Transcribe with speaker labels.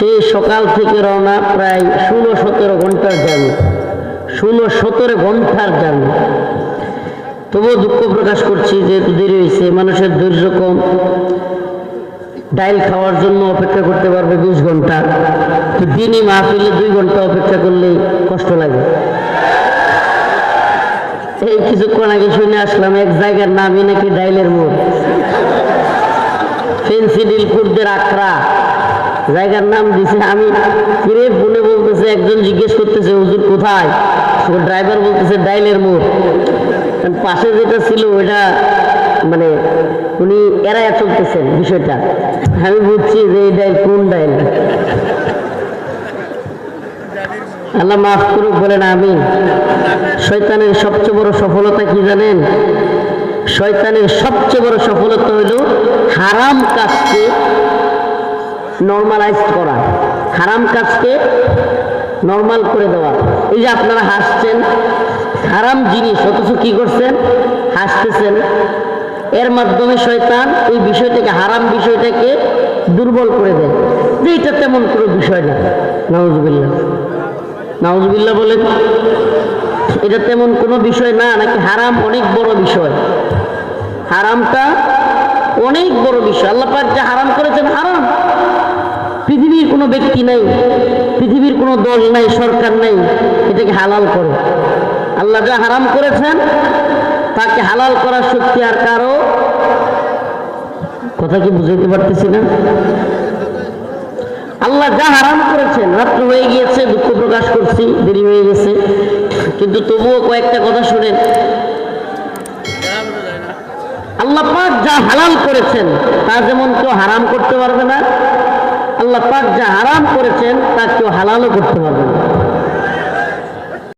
Speaker 1: সেই সকাল থেকে রওনা প্রায় ষোলো সতেরো ঘণ্টার জার্নি ষোলো সতেরো ঘণ্টার জার্নি তবুও দুঃখ প্রকাশ করছি যেহেতু দেরি হয়েছে, মানুষের ধৈর্য কম। ডাইল খাওয়ার জন্য অপেক্ষা করতে পারবে বিশ ঘণ্টা। তো দিনই মাহফিলে দুই ঘণ্টা অপেক্ষা করলেই কষ্ট লাগে। এই কিছুক্ষণ আগে শুনে আসলাম, এক জায়গার নামই নাকি ডাইলের মোড়। ফেন্সিডিলপুরদের আখড়া। জায়গার নাম দিছে আমি। ফিরে ফোনে বলতেছে, একজন জিজ্ঞেস করতেছে, হুজুর কোথায়? ড্রাইভার বলতেছে, ডাইলের মোড়। পাশে যেটা ছিল, ওইটা মানে উনি এড়াইয়া চলতেছেন বিষয়টা। আমি বুঝছি যে এই ডাইল কোন ডাইল। আল্লাহ মাফ করুক, বলেন আমি শয়তানের সবচেয়ে বড় সফলতা কি জানেন? শয়তানের সবচেয়ে বড় সফলতা হইল হারাম কাজকে নর্মালাইজ করা। হারাম কাজকে নর্মাল করে দেওয়া। এই যে আপনারা হাসছেন, হারাম জিনিস, অথচ কি করছেন? হাসতেছেন। এর মাধ্যমে শয়তান এই বিষয়টাকে, হারাম বিষয়টাকে দুর্বল করে দেয়। যে এটা তেমন কোনো বিষয় না। নওয়াজবিল্লা নাউজবিল্লা বলেন, এটা তেমন কোনো বিষয় না, নাকি হারাম অনেক বড় বিষয়। হারামটা অনেক বড় বিষয়। আল্লাহ যা হারাম করেছেন হারাম। পৃথিবীর কোনো ব্যক্তি নাই, পৃথিবীর কোনো দল নাই, সরকার নাই, এটাকে হালাল করে। আল্লাহ যা হারাম করেছেন, তাকে হালাল করার শক্তি আর কারও কথা কি বুঝাইতে পারতেছি না? আল্লাহ যা হারাম করেছেন, রাত্র হয়ে গিয়েছে, দুঃখ প্রকাশ করছি, দেরি হয়ে গেছে। কিন্তু তবুও কয়েকটা কথা শুনেন। আল্লাহ পাক যা হালাল করেছেন, তা যেমন কেউ হারাম করতে পারবে না আল্লাহ পাক যা হারাম করেছেন তা কেউ হালালও করতে পারবে না